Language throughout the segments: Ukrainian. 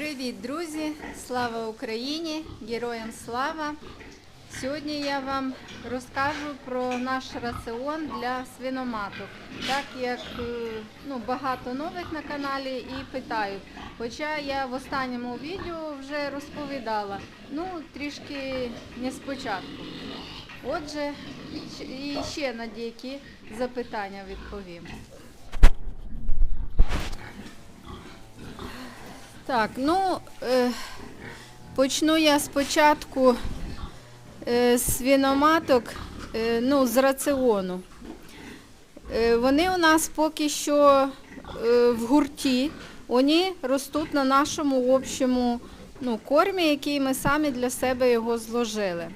Привіт, друзі! Слава Україні! Героям слава! Сьогодні я вам розкажу про наш раціон для свиноматок, так як е, ну, багато нових на каналі і питають. Хоча я в останньому відео вже розповідала, ну трішки не спочатку. Отже, і ще на деякі запитання відповім. Так, ну е, почну я спочатку е, з свиноматок, е, ну, з раціону. Вони у нас поки що в гурті, вони ростуть на нашому общому ну, кормі, який ми самі для себе його зложили.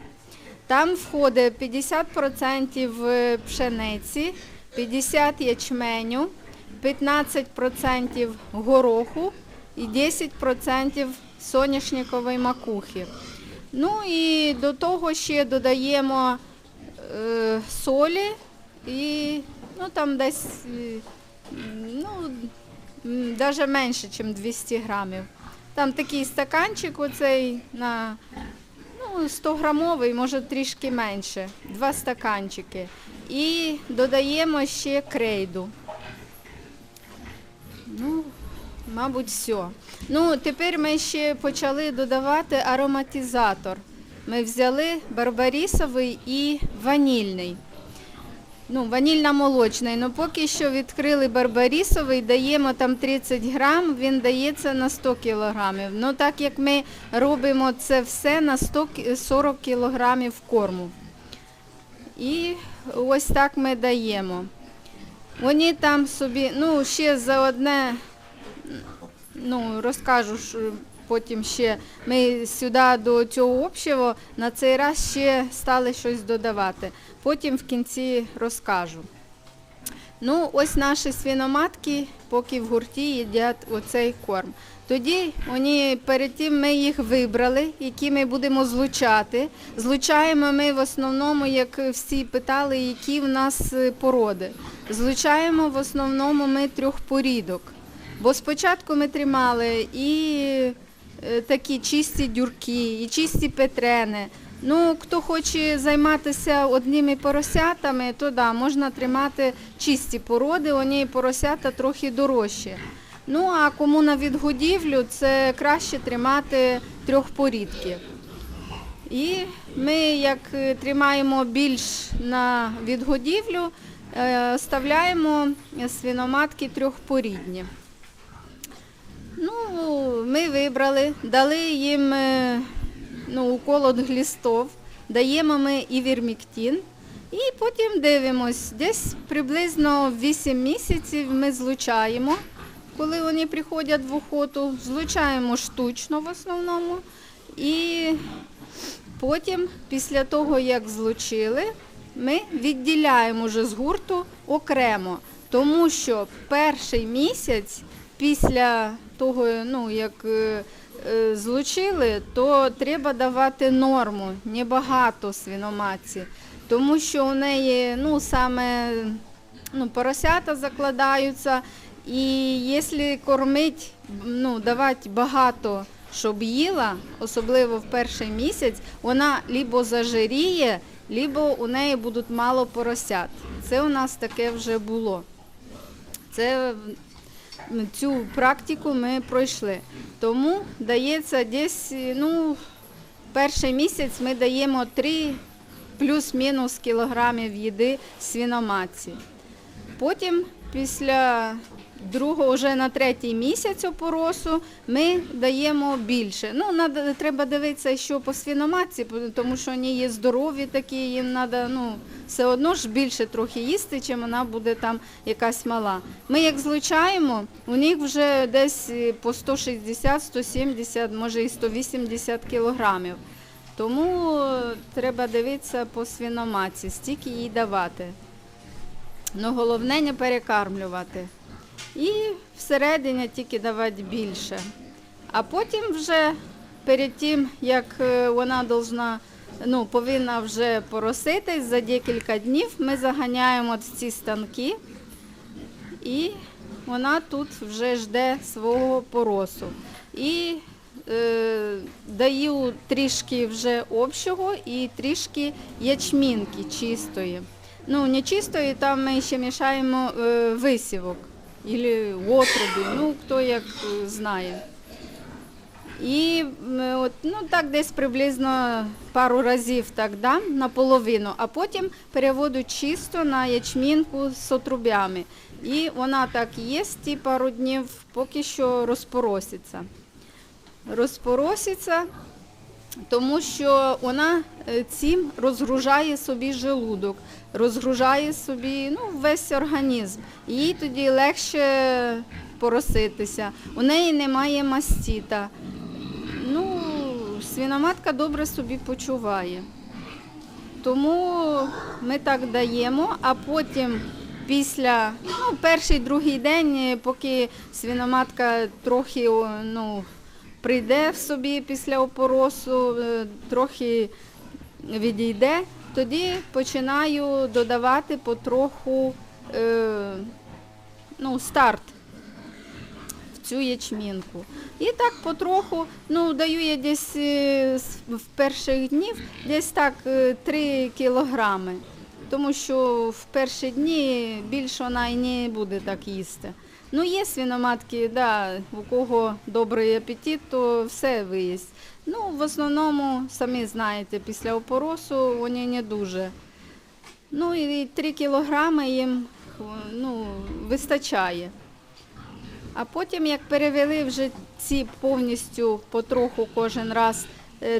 Там входить 50% пшениці, 50% ячменю, 15% гороху і 10% соняшникової макухи. Ну і до того ще додаємо е, солі і ну, там десь е, ну, навіть менше, ніж 200 грамів. Там такий стаканчик оцей на ну, 100 грамовий, може трішки менше, два стаканчики. І додаємо ще крейду. Ну, мабуть, все. Ну, тепер ми ще почали додавати ароматизатор. Ми взяли барбарісовий і ванільний. Ну, ванільно-молочний. Ну, поки що відкрили барбарісовий, даємо там 30 грам, він дається на 100 кілограмів. Ну, так як ми робимо це все на 140 кілограмів корму. І ось так ми даємо. Вони там собі, ну, ще за одне, ну, розкажу що потім ще. Ми сюди до цього общого на цей раз ще стали щось додавати. Потім в кінці розкажу. Ну, ось наші свиноматки, поки в гурті їдять оцей корм. Тоді вони перед тим ми їх вибрали, які ми будемо злучати. Злучаємо ми в основному, як всі питали, які в нас породи. Злучаємо в основному ми трьох порідок. Бо спочатку ми тримали і е, такі чисті дюрки, і чисті петрени. Ну, хто хоче займатися одними поросятами, то да, можна тримати чисті породи, вони поросята трохи дорожчі. Ну, а кому на відгодівлю, це краще тримати трьох порідків. І ми, як е, тримаємо більш на відгодівлю, е, ставляємо свиноматки трьохпорідні. Ну, ми вибрали, дали їм е, ну, укол від глістов, даємо ми і вірміктин. І потім дивимось, десь приблизно 8 місяців ми злучаємо, коли вони приходять в охоту, злучаємо штучно в основному. І потім, після того, як злучили, ми відділяємо вже з гурту окремо, тому що перший місяць після того, ну, як е, е, злучили, то треба давати норму, небагато свиноматці, тому що у неї ну, саме ну, поросята закладаються, і якщо кормить, ну, давати багато, щоб їла, особливо в перший місяць, вона либо зажиріє, либо у неї будуть мало поросят. Це у нас таке вже було. Це цю практику ми пройшли. Тому дається десь, ну, перший місяць ми даємо 3 плюс-мінус кілограмів їди свіноматці. Потім після другого, вже на третій місяць опоросу, ми даємо більше. Ну, треба дивитися, що по свиноматці, тому що вони є здорові такі, їм треба ну, все одно ж більше трохи їсти, чим вона буде там якась мала. Ми як злучаємо, у них вже десь по 160-170, може і 180 кілограмів. Тому е, треба дивитися по свиноматці, стільки їй давати. Ну, головне не перекармлювати. І всередині тільки давати більше. А потім вже перед тим, як е, вона должна, ну, повинна вже пороситись, за декілька днів ми заганяємо ці станки і вона тут вже жде свого поросу. І е, даю трішки вже общого і трішки ячмінки чистої. Ну, не чистої, там ми ще мішаємо е, висівок або отруби, ну хто як знає. І от, ну, так десь приблизно пару разів так дам наполовину, а потім переводу чисто на ячмінку з отрубями. І вона так є ті пару днів, поки що розпороситься. Розпороситься, тому що вона е, цим розгружає собі желудок, розгружає собі ну, весь організм. Їй тоді легше пороситися. У неї немає мастіта. Ну, свиноматка добре собі почуває. Тому ми так даємо, а потім після ну, перший другий день, е, поки свиноматка трохи ну, прийде в собі після опоросу, е, трохи відійде, тоді починаю додавати потроху е, ну, старт в цю ячмінку. І так потроху, ну, даю я десь е, в перших днів десь так е, 3 кілограми. Тому що в перші дні більше вона і не буде так їсти. Ну, є свиноматки, да, у кого добрий апетит, то все виїсть. Ну, в основному, самі знаєте, після опоросу вони не дуже. Ну і 3 кілограми їм ну, вистачає. А потім, як перевели вже ці повністю потроху кожен раз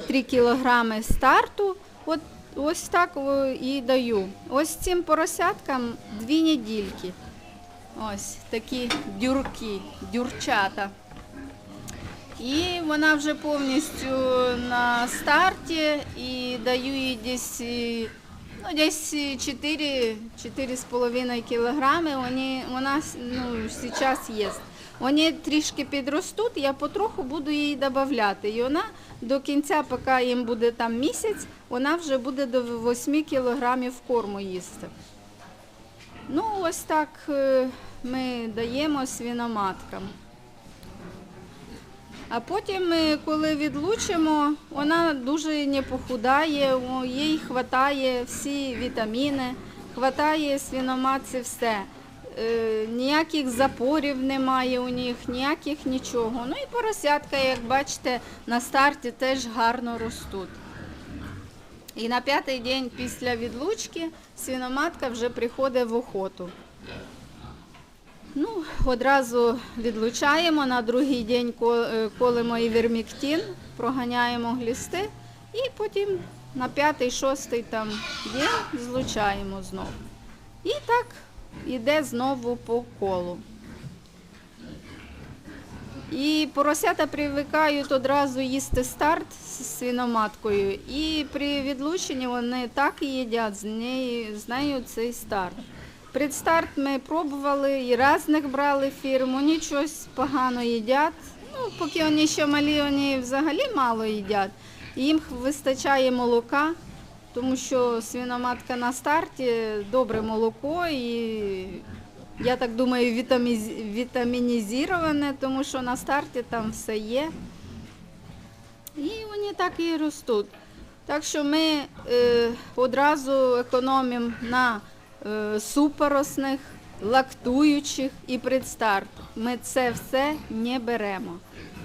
3 кілограми старту, от ось так і даю. Ось цим поросяткам дві недільки. Ось такі дюрки, дюрчата. І вона вже повністю на старті і даю їй десь, е, ну, десь 4, 4,5 кілограми. Вона ну, зараз є. Вони трішки підростуть, я потроху буду їй додати. І вона до кінця, поки їм буде там місяць, вона вже буде до 8 кілограмів корму їсти. Ну, ось так е, ми даємо свиноматкам. А потім, е, коли відлучимо, вона дуже не похудає, їй вистачає всі вітаміни, вистачає свиноматці все. Е, ніяких запорів немає у них, ніяких нічого. Ну і поросятка, як бачите, на старті теж гарно ростуть. І на п'ятий день після відлучки свиноматка вже приходить в охоту. Ну, одразу відлучаємо, на другий день е, колимо іверміктин, проганяємо глісти і потім на п'ятий, шостий там день злучаємо знову. І так іде знову по колу. І поросята привикають одразу їсти старт з свиноматкою. І при відлученні вони так і їдять з нею, з нею цей старт. Предстарт ми пробували і різних брали фірм, вони щось погано їдять. Ну, поки вони ще малі, вони взагалі мало їдять. Їм вистачає молока, тому що свиноматка на старті добре молоко і я так думаю, вітаміз- вітамінізоване, тому що на старті там все є. І вони так і ростуть. Так що ми е, одразу економимо на е, супоросних, лактуючих і предстарт. Ми це все не беремо.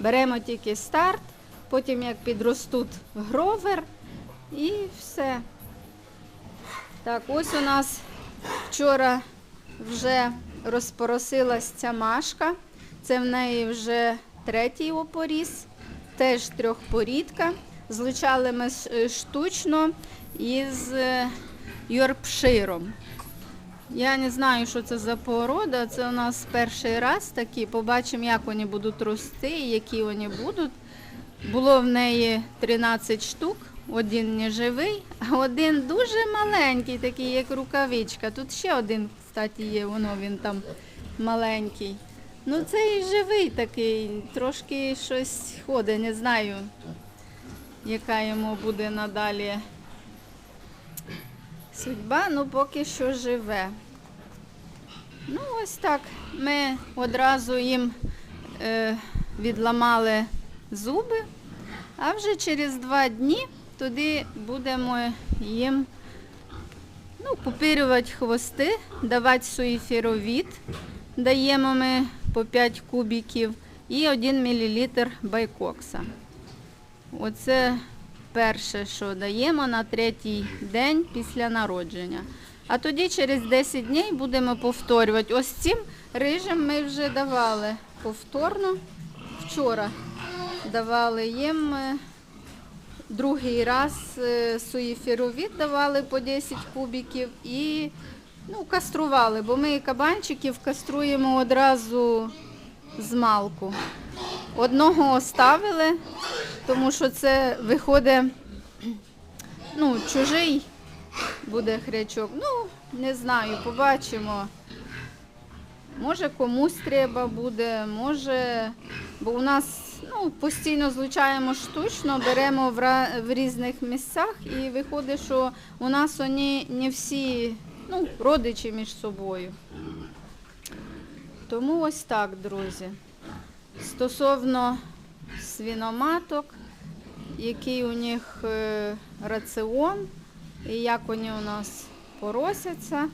Беремо тільки старт, потім як підростуть гровер і все. Так, ось у нас вчора вже розпоросилась ця машка. Це в неї вже третій опоріс, теж трьохпорідка. Злучали ми е, штучно із е, Йоркширом. Я не знаю, що це за порода. Це у нас перший раз такі. Побачимо, як вони будуть рости які вони будуть. Було в неї 13 штук, один неживий, а один дуже маленький, такий, як рукавичка. Тут ще один, кстати, є, воно він там маленький. Ну, цей живий такий, трошки щось ходить, не знаю, яка йому буде надалі судьба, ну поки що живе. Ну, ось так. Ми одразу їм е, відламали зуби, а вже через два дні туди будемо їм ну, купирювати хвости, давати суїферовід. Даємо ми по 5 кубиків і 1 мл байкокса. Оце перше, що даємо на третій день після народження. А тоді через 10 днів будемо повторювати. Ось цим рижем ми вже давали повторно. Вчора давали їм е, другий раз е, суїферовід давали по 10 кубиків і ну, кастрували, бо ми кабанчиків каструємо одразу з малку. Одного оставили, тому що це виходить ну, чужий буде хрячок. Ну, не знаю, побачимо. Може комусь треба буде, може, бо у нас ну, постійно злучаємо штучно, беремо в, різних місцях і виходить, що у нас вони не всі ну, родичі між собою. Тому ось так, друзі. Стосовно свіноматок, який у них е, раціон і як вони у нас поросяться.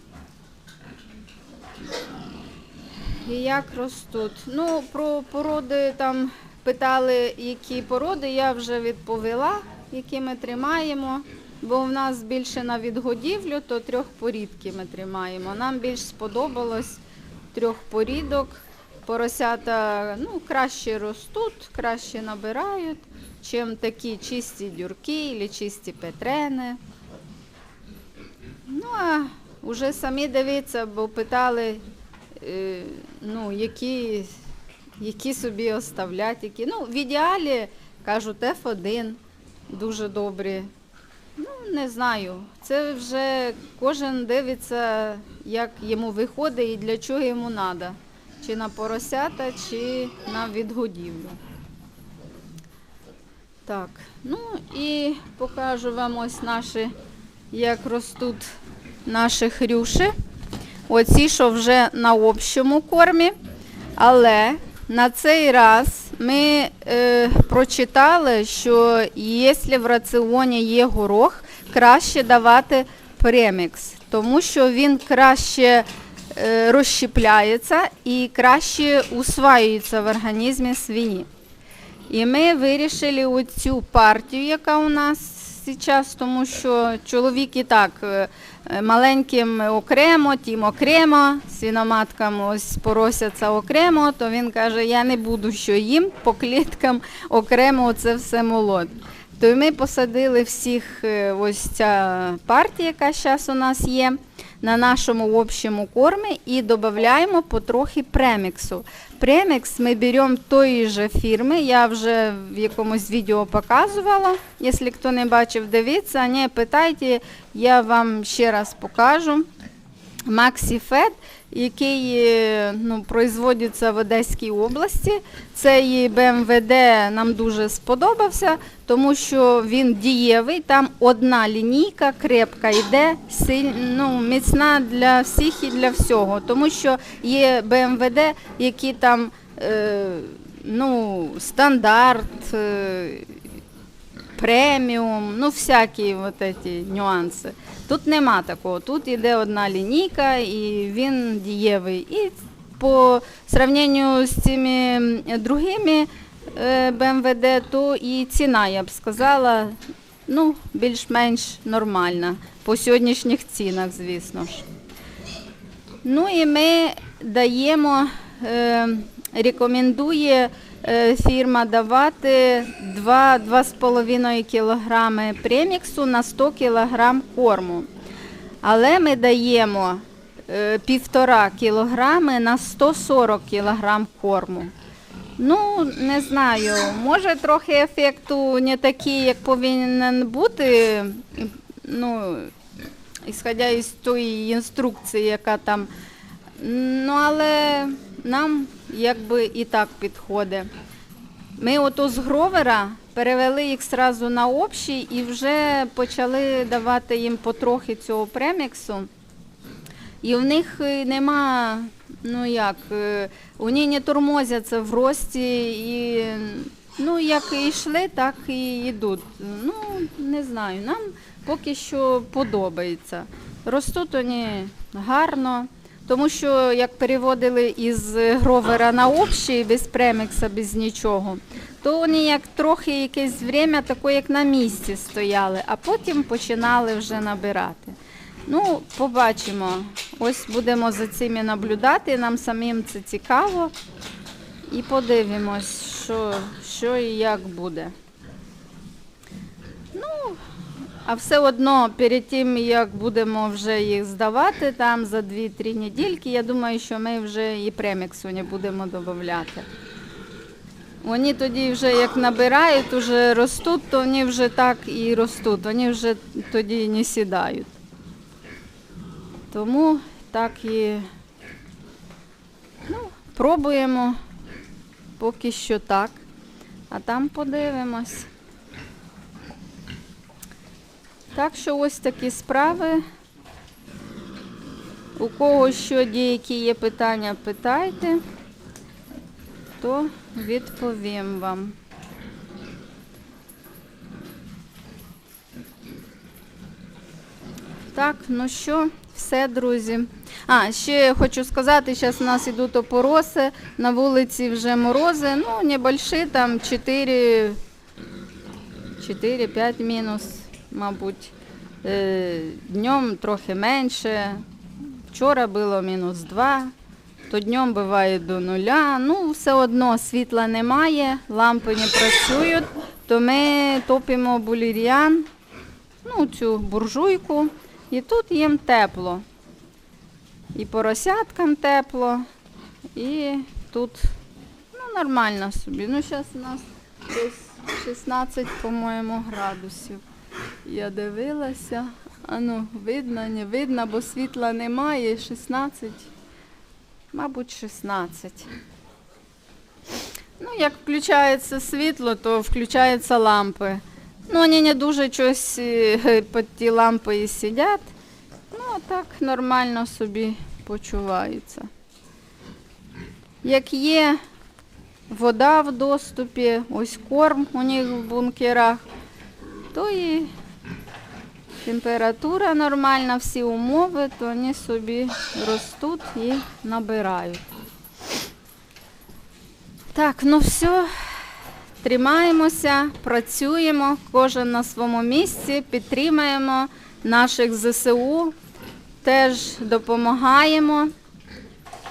І як ростуть. Ну, про породи там питали, які породи, я вже відповіла, які ми тримаємо. Бо в нас більше на відгодівлю, то трьох порідки ми тримаємо. Нам більш сподобалось трьох порідок. Поросята ну, краще ростуть, краще набирають, чим такі чисті дюрки або чисті петрени. Ну, а вже самі дивіться, бо питали, е, ну, які, які собі оставлять, які. Ну, в ідеалі, кажуть, F1 дуже добрі. Ну, не знаю. Це вже кожен дивиться, як йому виходить і для чого йому треба. Чи на поросята, чи на відгодівлю. Так, ну і покажу вам ось наші, як ростуть наші хрюші. Оці, що вже на общому кормі. Але на цей раз ми е, прочитали, що якщо в раціоні є горох, краще давати премікс, тому що він краще е, розщепляється і краще усваюється в організмі свині. І ми вирішили оцю партію, яка у нас зараз, тому що чоловік і так е, маленьким окремо, тим окремо, свіноматкам ось поросяться окремо, то він каже, я не буду що їм, по кліткам окремо це все молод. То й ми посадили всіх, е, ось ця партія, яка зараз у нас є, на нашому общому кормі і додаємо потрохи преміксу. Премікс ми беремо тої же фірми, я вже в якомусь відео показувала. Якщо хто не бачив, дивіться, не питайте, я вам ще раз покажу. MaxiFed, який е, ну, производиться в Одеській області. Цей БМВД нам дуже сподобався, тому що він дієвий, там одна лінійка крепка йде, силь, ну, міцна для всіх і для всього. Тому що є БМВД, які там е, ну, стандарт. Е, преміум, ну всякі от ці нюанси. Тут нема такого. Тут йде одна лінійка і він дієвий. І по сравненню з цими другими е, БМВД, то і ціна, я б сказала, ну, більш-менш нормальна. По сьогоднішніх цінах, звісно ж. Ну і ми даємо, е, рекомендує фірма давати 2-2,5 кг преміксу на 100 кг корму. Але ми даємо е, 1,5 кг на 140 кг корму. Ну, не знаю, може трохи ефекту не такий, як повинен бути. Ну, ісходя із тої інструкції, яка там. Ну, але нам якби і так підходить. Ми ото з гровера перевели їх сразу на общий і вже почали давати їм потрохи цього преміксу. І в них е, нема, ну як, е, вони не тормозяться в рості і Ну, як і йшли, так і йдуть. Ну, не знаю, нам поки що подобається. Ростуть вони гарно, тому що як переводили із гровера на общий, без премікса, без нічого, то вони як трохи якесь время таке, як на місці стояли, а потім починали вже набирати. Ну, побачимо. Ось будемо за цими наблюдати, нам самим це цікаво. І подивимось, що, що і як буде. Ну, а все одно перед тим, як будемо вже їх здавати там за 2-3 недільки, я думаю, що ми вже і преміксу не будемо додати. Вони тоді вже як набирають, вже ростуть, то вони вже так і ростуть, вони вже тоді не сідають. Тому так і ну, пробуємо поки що так, а там подивимось. Так що ось такі справи. У кого що деякі є питання, питайте, то відповім вам. Так, ну що, все, друзі. А, ще хочу сказати, зараз у нас йдуть опороси, на вулиці вже морози, ну, небольші, там 4, 4-5 мінус, мабуть. Е, Днем трохи менше. Вчора було мінус 2, то днем буває до нуля. Ну, все одно світла немає, лампи не працюють, то ми топимо булір'ян, ну, цю буржуйку, і тут їм тепло. І поросяткам тепло, і тут ну, нормально собі. Ну, зараз у нас десь 16, по-моєму, градусів. Я дивилася. А ну, видно, не видно, бо світла немає. 16, мабуть, 16. Ну, як включається світло, то включаються лампи. Ну, вони не дуже щось е, під ті лампи і сидять. Ну, а так нормально собі почуваються. Як є вода в доступі, ось корм у них в бункерах, то і температура нормальна, всі умови, то вони собі ростуть і набирають. Так, ну все, тримаємося, працюємо, кожен на своєму місці, підтримаємо наших ЗСУ, теж допомагаємо,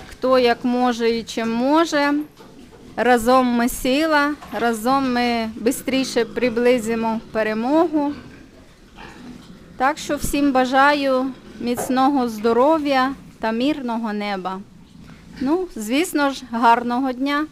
хто як може і чим може. Разом ми сила, разом ми швидше приблизимо перемогу. Так що всім бажаю міцного здоров'я та мирного неба. Ну, звісно ж, гарного дня.